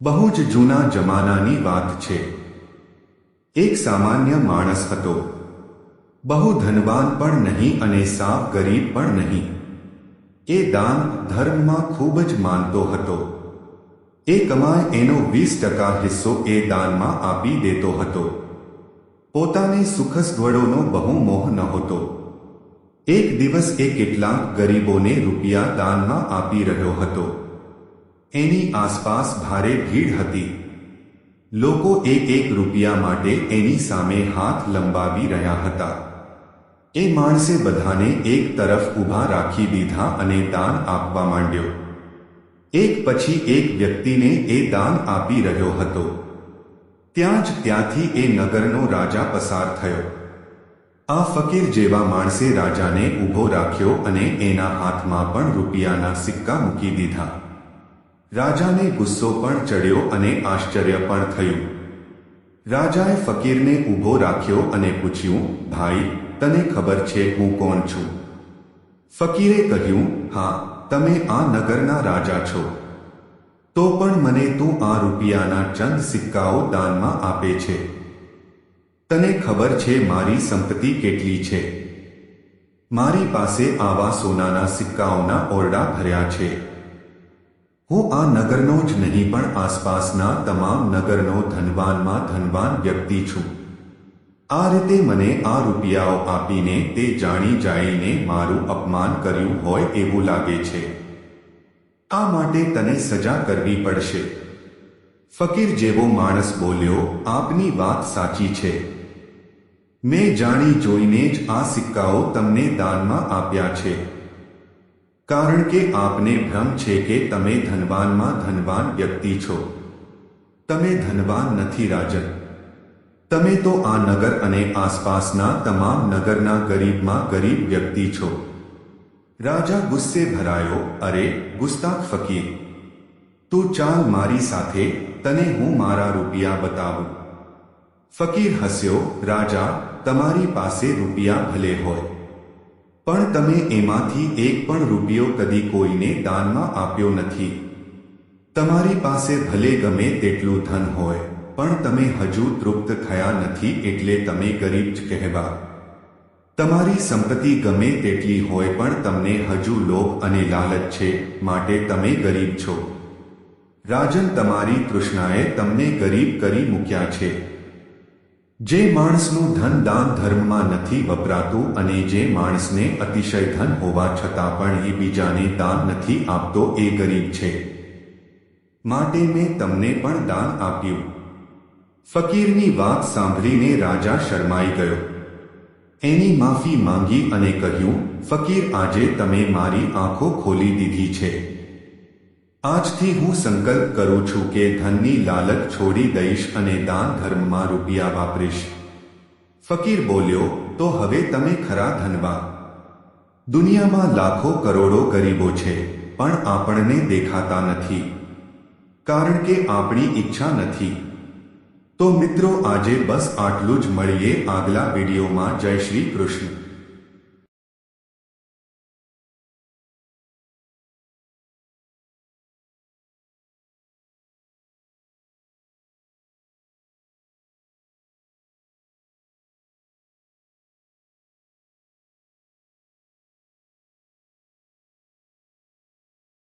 બહુ જ જૂના જમાનાની વાત છે. એક સામાન્ય માણસ હતો. બહુ ધનવાન પણ નહીં અને સાવ ગરીબ પણ નહીં. એ દાન ધર્મમાં ખૂબ જ માનતો હતો. એ કમાય એનો વીસ ટકા હિસ્સો એ દાનમાં આપી દેતો હતો. પોતાને સુખસગવડોનો બહુ મોહ નહોતો. એક દિવસ એ કેટલાક ગરીબોને રૂપિયા દાનમાં આપી રહ્યો હતો. એની આસપાસ ભારે ભીડ હતી. લોકો એક એક રૂપિયા માટે એની સામે હાથ લંબાવી રહ્યા હતા. એ માણસે બધાને એક તરફ ઊભા રાખી દીધા અને દાન આપવા માંડ્યો. એક પછી એક વ્યક્તિને એ દાન આપી રહ્યો હતો. ત્યાં જ ત્યાંથી એ નગરનો રાજા પસાર થયો. આ ફકીર જેવા માણસે રાજાને ઊભો રાખ્યો અને એના હાથમાં પણ રૂપિયાના સિક્કા મૂકી દીધા. રાજાને ગુસ્સો પણ ચડ્યો અને આશ્ચર્ય પણ થયું. રાજાએ ફકીરને ઊભો રાખ્યો અને પૂછ્યું, ભાઈ, તને ખબર છે હું કોણ છું? ફકીરે કહ્યું, હા, તમે આ નગરના રાજા છો. તો પણ મને તું આ રૂપિયાના ચંદ સિક્કાઓ દાનમાં આપે છે. તને ખબર છે મારી સંપત્તિ કેટલી છે. મારી પાસે આવા સોનાના સિક્કાઓના ઓરડા ભર્યા છે. હું આ નગરનો જ નહીં, પણ આસપાસના તમામ નગરનો ધનવાનમાં ધનવાન વ્યક્તિ છું. આ રીતે મને આ રૂપિયાઓ આપીને તે જાણી જાણીને મારું અપમાન કર્યું હોય એવું લાગે છે. આ માટે તને સજા કરવી પડશે. ફકીર જેવો માણસ બોલ્યો, આપની વાત સાચી છે. મેં જાણી જોઈને જ આ સિક્કાઓ તમને દાનમાં આપ્યા છે. કારણ કે આપને ભ્રમ છે કે તમે ધનવાનમાં ધનવાન વ્યક્તિ છો. તમે ધનવાન નથી રાજન. તમે તો આ નગર અને આસપાસના તમામ નગરના ગરીબમાં ગરીબ વ્યક્તિ છો. રાજા ગુસ્સે ભરાયો, અરે, ગુસ્તાખ ફકીર, તું ચાલ મારી સાથે, તને હું મારા રૂપિયા બતાવું. ફકીર હસ્યો, રાજા, તમારી પાસે રૂપિયા ભલે હોય. પણ તમે એમાંથી એક પણ રૂપિયો કદી કોઈને દાનમાં આપ્યો નથી. તમારી પાસે ભલે ગમે તેટલું ધન હોય, પણ તમે હજુ તૃપ્ત થયા નથી એટલે તમે ગરીબ જ કહેવા. તમારી સંપત્તિ ગમે તેટલી હોય પણ તમને હજુ લોભ અને લાલચ છે, માટે તમે ગરીબ છો. રાજન તમારી તૃષ્ણાએ તમને ગરીબ કરી મૂક્યા છે. જે માણસનું ધન દાન ધર્મમાં નથી વપરાતું અને જે માણસને અતિશય ધન હોવા છતાં પણ એ બીજાને દાન નથી આપતો, એ ગરીબ છે. માટે મેં તમને પણ દાન આપ્યું. ફકીરની વાત સાંભળીને રાજા શરમાઈ ગયો. એની માફી માંગી અને કહ્યું, ફકીર, આજે તમે મારી આંખો ખોલી દીધી છે. આજથી હું સંકલ્પ કરું છું કે ધનની લાલચ છોડી દઈશ અને દાન ધર્મમાં રૂપિયા વાપરીશ. ફકીર બોલ્યો, તો હવે તમે ખરા ધનવા. દુનિયામાં લાખો કરોડો ગરીબો છે, પણ આપણને દેખાતા નથી. કારણ કે આપણી ઈચ્છા નથી. તો મિત્રો, આજે બસ આટલું જ મળીએ આગલા વિડીયોમાં. જય શ્રી કૃષ્ણ.